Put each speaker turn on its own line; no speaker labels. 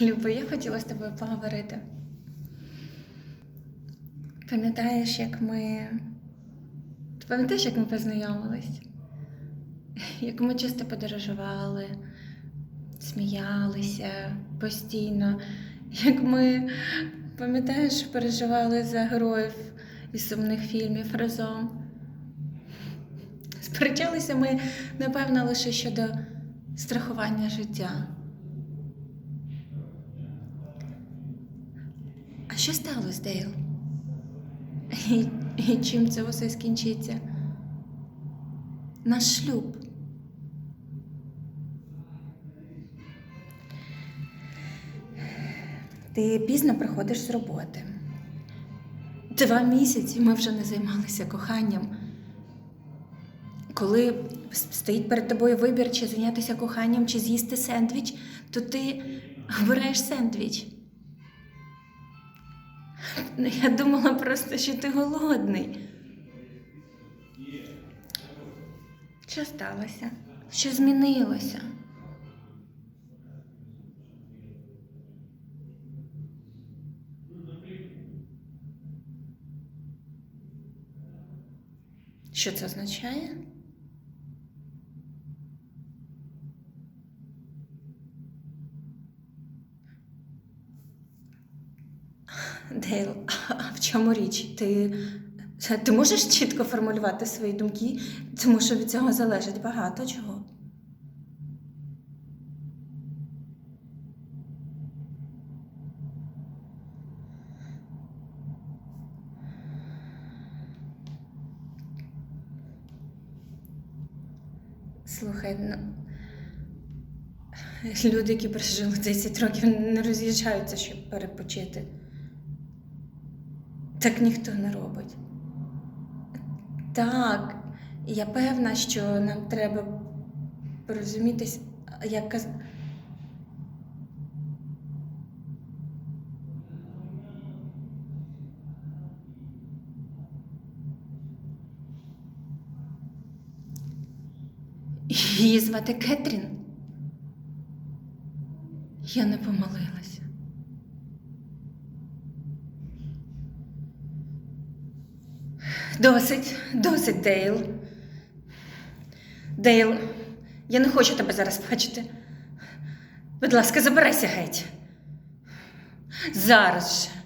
Люба, я хотіла з тобою поговорити. Пам'ятаєш, як ми. Ти пам'ятаєш, як ми познайомились? Як ми часто подорожували, сміялися постійно, як ми, пам'ятаєш, переживали за героїв із сумних фільмів разом. Сперечалися ми, напевно, лише щодо страхування життя. Що сталося, Дейл? І, і чим це усе скінчиться? Наш шлюб. Ти пізно приходиш з роботи. Два місяці ми вже не займалися коханням. Коли стоїть перед тобою вибір, чи зайнятися коханням, чи з'їсти сендвіч, то ти обираєш сендвіч. Ну, я думала просто, що ти голодний. Що сталося? Що змінилося? Що це означає? Дейл, а в чому річ? Ти, ти можеш чітко формулювати свої думки, тому що від цього залежить багато чого. Слухай, ну. Люди, які прожили 10 років, не роз'їжджаються, щоб перепочити. Так ніхто не робить. Так, я певна, що нам треба порозумітись, як каз... Її звати Кетрін. Я не помилилася. Досить, досить, Дейл. Дейл, я не хочу тебе зараз бачити. Будь ласка, забирайся геть. Зараз же.